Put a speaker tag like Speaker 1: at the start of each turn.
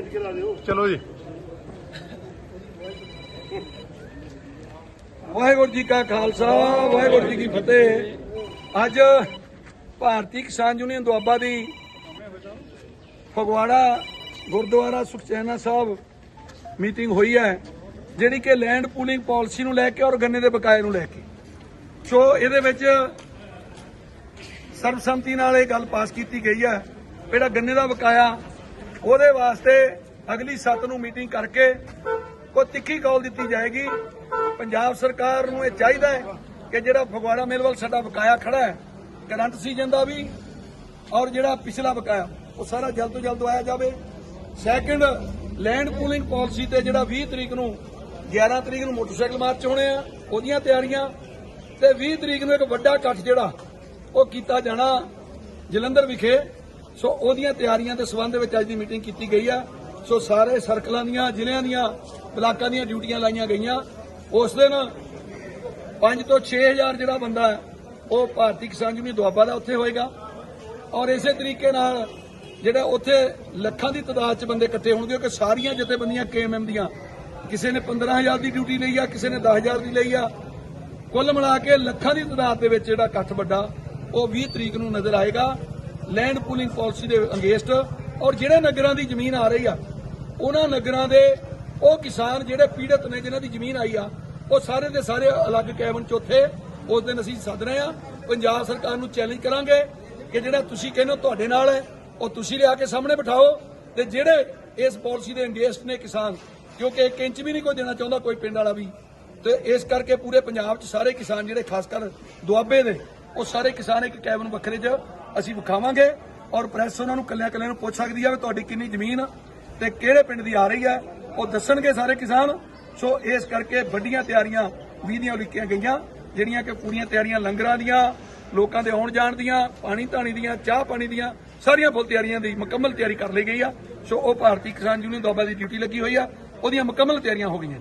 Speaker 1: ਖਿੱਚ ਕੇ ਲਾ ਦਿਓ।
Speaker 2: ਚਲੋ ਜੀ।
Speaker 3: ਵਾਹਿਗੁਰੂ ਜੀ ਕਾ ਖਾਲਸਾ ਵਾਹਿਗੁਰੂ ਜੀ ਕੀ ਫਤਿਹ। ਅੱਜ ਭਾਰਤੀ ਕਿਸਾਨ ਯੂਨੀਅਨ ਦੁਆਬਾ ਦੀ ਫਗਵਾੜਾ ਗੁਰਦੁਆਰਾ ਸੁਖਚੈਨਾ ਸਾਹਿਬ ਮੀਟਿੰਗ ਹੋਈ ਹੈ ਜਿਹੜੀ ਕਿ ਲੈਂਡ ਪੂਲਿੰਗ ਪਾਲਿਸੀ ਨੂੰ ਲੈ ਕੇ ਔਰ ਗੰਨੇ ਦੇ ਬਕਾਏ ਨੂੰ ਲੈ ਕੇ। ਸੋ ਇਹਦੇ ਵਿੱਚ ਸਰਬਸੰਮਤੀ ਨਾਲ ਇਹ ਗੱਲ ਪਾਸ ਕੀਤੀ ਗਈ ਹੈ ਜਿਹੜਾ ਗੰਨੇ ਦਾ ਬਕਾਇਆ ਉਹਦੇ ਵਾਸਤੇ ਅਗਲੀ ਸੱਤ ਨੂੰ ਮੀਟਿੰਗ ਕਰਕੇ ਕੋਈ ਤਿੱਖੀ ਕਾਲ ਦਿੱਤੀ ਜਾਏਗੀ। ਪੰਜਾਬ ਸਰਕਾਰ ਨੂੰ ਇਹ ਚਾਹੀਦਾ ਹੈ ਕਿ ਜਿਹੜਾ ਫਗਵਾੜਾ ਮਿਲ ਵੱਲ ਸਾਡਾ ਬਕਾਇਆ ਖੜਾ ਹੈ, ਕਰੰਟ ਸੀਜ਼ਨ ਦਾ ਵੀ ਔਰ ਜਿਹੜਾ ਪਿਛਲਾ ਬਕਾਇਆ, ਉਹ ਸਾਰਾ ਜਲਦ ਤੋਂ ਜਲਦ ਦਵਾਇਆ ਜਾਵੇ। ਸੈਕੰਡ, ਲੈਂਡ ਪੂਲਿੰਗ ਪਾਲਿਸੀ ਤੇ ਜਿਹੜਾ 20 ਤਰੀਕ ਨੂੰ 11 ਤਰੀਕ ਨੂੰ ਮੋਟਰਸਾਈਕਲ ਮਾਰਚ ਹੋਣੇ ਆ, ਉਹਦੀਆਂ ਤਿਆਰੀਆਂ। ਤੇ 20 ਤਰੀਕ ਨੂੰ ਇੱਕ ਵੱਡਾ ਇਕੱਠ ਜਿਹੜਾ, ਉਹ ਕੀਤਾ ਜਾਣਾ ਜਲੰਧਰ ਵਿਖੇ। ਸੋ ਉਹਦੀਆਂ ਤਿਆਰੀਆਂ ਦੇ ਸਬੰਧ ਵਿੱਚ ਅੱਜ ਦੀ ਮੀਟਿੰਗ ਕੀਤੀ ਗਈ ਆ। ਸੋ ਸਾਰੇ ਸਰਕਲਾਂ ਦੀਆਂ, ਜ਼ਿਲ੍ਹਿਆਂ ਦੀਆਂ, ਬਲਾਕਾਂ ਦੀਆਂ ਡਿਊਟੀਆਂ ਲਾਈਆਂ ਗਈਆਂ। ਉਸ ਦਿਨ 5 ਤੋਂ 6000 ਜਿਹੜਾ ਬੰਦਾ ਉਹ ਭਾਰਤੀ ਕਿਸਾਨ ਯੂਨੀਅਨ ਦੁਆਬਾ ਦਾ ਉੱਥੇ ਹੋਏਗਾ। ਔਰ ਇਸੇ ਤਰੀਕੇ ਨਾਲ ਜਿਹੜਾ ਉੱਥੇ ਲੱਖਾਂ ਦੀ ਤਾਦਾਦ 'ਚ ਬੰਦੇ ਇਕੱਠੇ ਹੋਣਗੇ ਕਿ ਸਾਰੀਆਂ ਜਥੇਬੰਦੀਆਂ, ਕੇਐਮਐਮ ਦੀਆਂ, ਕਿਸੇ ਨੇ 15000 ਦੀ ਡਿਊਟੀ ਲਈ ਆ, ਕਿਸੇ ਨੇ 10000 ਦੀ ਲਈ ਆ। ਕੁੱਲ ਮਿਲਾ ਕੇ ਲੱਖਾਂ ਦੀ ਤਾਦਾਦ ਦੇ ਵਿੱਚ ਜਿਹੜਾ ਇਕੱਠ ਵੱਡਾ, ਉਹ 20 ਤਰੀਕ ਨੂੰ ਨਜ਼ਰ ਆਏਗਾ। ਲੈਂਡ ਪੂਲਿੰਗ ਪਾਲਿਸੀ ਦੇ ਅਗੇਂਸਟ ਔਰ ਜਿਹੜੇ ਨਗਰਾਂ ਦੀ ਜ਼ਮੀਨ ਆ ਰਹੀ ਆ, ਉਹਨਾਂ ਨਗਰਾਂ ਦੇ ਉਹ ਕਿਸਾਨ ਜਿਹੜੇ ਪੀੜਤ ਨੇ, ਜਿਨ੍ਹਾਂ ਦੀ ਜ਼ਮੀਨ ਆਈ ਆ, ਉਹ ਸਾਰੇ ਦੇ ਸਾਰੇ ਅਲੱਗ ਕੈਬਨ ਚ ਉੱਥੇ ਉਸ ਦਿਨ ਅਸੀਂ ਸੱਦ ਰਹੇ ਆ। ਪੰਜਾਬ ਸਰਕਾਰ ਨੂੰ ਚੈਲੰਜ ਕਰਾਂਗੇ ਕਿ ਜਿਹੜਾ ਤੁਸੀਂ ਕਹਿੰਦੇ ਹੋ ਤੁਹਾਡੇ ਨਾਲ ਹੈ, ਉਹ ਤੁਸੀਂ ਲਿਆ ਕੇ ਸਾਹਮਣੇ ਬਿਠਾਓ ਤੇ ਜਿਹੜੇ ਇਸ ਪਾਲਿਸੀ ਦੇ ਅਗੇਂਸਟ ਨੇ ਕਿਸਾਨ, ਕਿਉਂਕਿ ਇੱਕ ਇੰਚ ਵੀ ਨਹੀਂ ਕੋਈ ਦੇਣਾ ਚਾਹੁੰਦਾ, ਕੋਈ ਪਿੰਡ ਵਾਲਾ ਵੀ, ਤੇ ਇਸ ਕਰਕੇ ਪੂਰੇ ਪੰਜਾਬ 'ਚ ਸਾਰੇ ਕਿਸਾਨ ਜਿਹੜੇ ਖਾਸ ਕਰ ਦੁਆਬੇ ਦੇ ਉਹ ਸਾਰੇ ਕਿਸਾਨ ਇੱਕ ਕੈਬਨ ਵੱਖਰੇ 'ਚ ਅਸੀਂ ਵਿਖਾਵਾਂਗੇ ਔਰ ਪ੍ਰੈਸ ਉਹਨਾਂ ਨੂੰ ਕੱਲਿਆਂ ਕੱਲਿਆਂ ਨੂੰ ਪੁੱਛ ਸਕਦੀ ਆ ਵੀ ਤੁਹਾਡੀ ਕਿੰਨੀ ਜ਼ਮੀਨ ਤੇ ਕਿਹੜੇ ਪਿੰਡ ਦੀ ਆ ਰਹੀ ਹੈ ਉਹ ਦੱਸਣਗੇ ਸਾਰੇ ਕਿਸਾਨ। ਸੋ ਇਸ ਕਰਕੇ ਵੱਡੀਆਂ ਤਿਆਰੀਆਂ ਵੀ ਦੀਆਂ ਉਲੀਕੀਆਂ ਗਈਆਂ, ਜਿਹੜੀਆਂ ਕਿ ਪੂਰੀਆਂ ਤਿਆਰੀਆਂ ਲੰਗਰਾਂ ਦੀਆਂ, ਲੋਕਾਂ ਦੇ ਆਉਣ ਜਾਣ ਦੀਆਂ, ਪਾਣੀ ਧਾਣੀ ਦੀਆਂ, ਚਾਹ ਪਾਣੀ ਦੀਆਂ, ਸਾਰੀਆਂ ਫੁੱਲ ਤਿਆਰੀਆਂ ਦੀ ਮੁਕੰਮਲ ਤਿਆਰੀ ਕਰ ਲਈ ਗਈ ਆ। ਸੋ ਉਹ ਭਾਰਤੀ ਕਿਸਾਨ ਯੂਨੀਅਨ ਦੋਬਾ ਦੀ ਡਿਊਟੀ ਲੱਗੀ ਹੋਈ ਆ। ਉਹਦੀਆਂ ਮੁਕੰਮਲ ਤਿਆਰੀਆਂ ਹੋ ਗਈਆਂ।